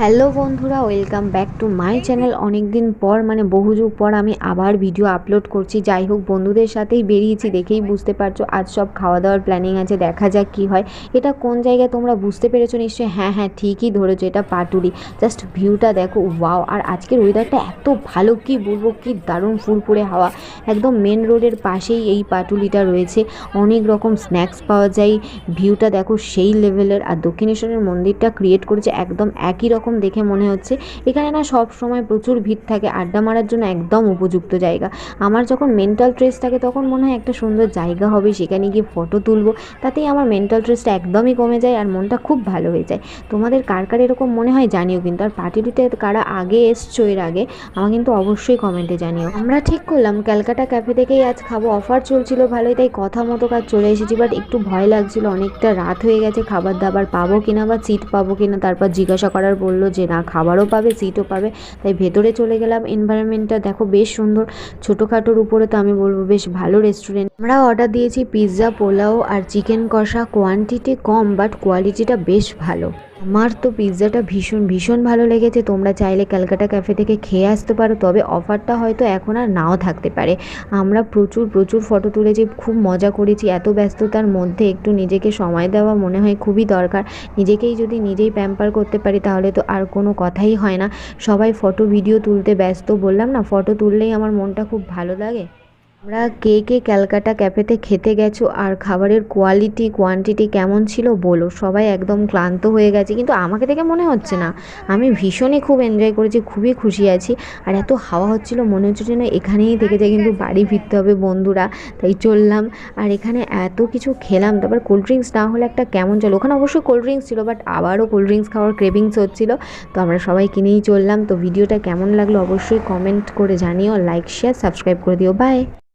Hello বন্ধুরা, welcome back to my channel. অনেক দিন পর মানে বহু যুগ পর, আমি আবার ভিডিও আপলোড করছি। যাই হোক, বন্ধুদের সাথেই বেরিয়েছি, দেখেই বুঝতে পারছ, আজ সব খাওয়া দাওয়ার প্ল্যানিং আছে, দেখা যাক কি হয়। এটা কোন জায়গায় তোমরা বুঝতে পেরেছ নিশ্চয়ই? হ্যাঁ হ্যাঁ ঠিকই ধরেছো, এটা পাটুরি জাস্ট ভিউটা দেখো ওয়াও আর আজকের ওয়েদারটা এত ভালো, কি বলব, কি দারুণ ফুরফুরে হাওয়া। একদম মেন রোডের পাশেই এই পাটুলিটা রয়েছে। অনেক রকম স্ন্যাক্স পাওয়া যায়। ভিউটা দেখো সেই লেভেলের আর দক্ষিণেশ্বরের মন্দিরটা ক্রিয়েট করেছে একদম একই রকম দেখে মনে হচ্ছে। এখানে না সব সময় প্রচুর ভিড় থাকে, আড্ডা মারার জন্য একদম উপযুক্ত জায়গা। আমার যখন মেন্টাল ট্রেস থাকে তখন মনে হয় একটা সুন্দর জায়গা হবে, সেখানে গিয়ে ফটো তুলবো। তাতেই আমার মেন্টাল ট্রেসটা একদমই কমে যায় আর মনটা খুব ভালো হয়ে যায়। তোমাদের কার কার এরকম মনে হয় জানিও কিন্তু, আর পার্টিটিতে কারা আগে এসছো এর আগে আমার কিন্তু অবশ্যই কমেন্টে জানিও। আমরা ঠিক করলাম, ক্যালকাটা ক্যাফে থেকেই আজ খাব। অফার চলছিল ভালোই, তাই কথা মতো কাজ চলে এসেছি বাট একটু ভয় লাগছিল, অনেকটা রাত হয়ে গেছে, খাবার দাবার পাবো কিনা বা সিট পাবো কিনা, তারপর জিজ্ঞাসা করার বলল। যে, না, খাবারও পাবে সিটও পাবে। তাই ভেতরে চলে গেলাম। এনভায়রনমেন্টটা দেখো বেশ সুন্দর। ছোটোখাটোর উপরে তো আমি বলব বেশ ভালো রেস্টুরেন্ট আমরা অর্ডার দিয়েছি পিৎজা পোলাও আর চিকেন কষা। কোয়ান্টিটি কম বাট কোয়ালিটিটা বেশ ভালো। আমার তো পিৎজাটা ভীষণ ভীষণ ভালো লেগেছে। তোমরা চাইলে ক্যালকাটা ক্যাফে থেকে খেয়ে আসতে পারো, তবে অফারটা হয়তো এখন আর নাও থাকতে পারে। আমরা প্রচুর প্রচুর ফটো তুলেছি, খুব মজা করেছি। এত ব্যস্ততার মধ্যে একটু নিজেকে সময় দেওয়া মনে হয় খুবই দরকার। নিজেকেই যদি নিজেই প্যাম্পার করতে পারি, তাহলে তো আর কোনো কথাই হয় না। সবাই ফটো ভিডিও তুলতে ব্যস্ত বললাম না, ফটো তুললেই আমার মনটা খুব ভালো লাগে। আমরা কে কে ক্যালকাটা ক্যাফেতে খেতে গেছো আর খাবারের কোয়ালিটি কোয়ান্টিটি কেমন ছিল বলো? সবাই একদম ক্লান্ত হয়ে গেছে, কিন্তু আমাকে দেখে মনে হচ্ছে না। আমি ভীষণই খুব এনজয় করেছি, খুবই খুশি আছি। আর এত হাওয়া হচ্ছিল, মনে হচ্ছে যেন এখানেই থেকে যায়, কিন্তু বাড়ি ফিরতে হবে বন্ধুরা, তাই চললাম। আর এখানে এত কিছু খেলাম, তারপর কোল্ড ড্রিঙ্কস না হলে একটা কেমন চলো? ওখানে অবশ্যই কোল্ড ড্রিঙ্কস ছিল বাট আবারও কোল্ড ড্রিঙ্কস খাওয়ার ক্রেভিংস হচ্ছিল। তো আমরা সবাই কিনেই চললাম। তো ভিডিওটা কেমন লাগল অবশ্যই কমেন্ট করে জানিও লাইক শেয়ার সাবস্ক্রাইব করে দিও। বাই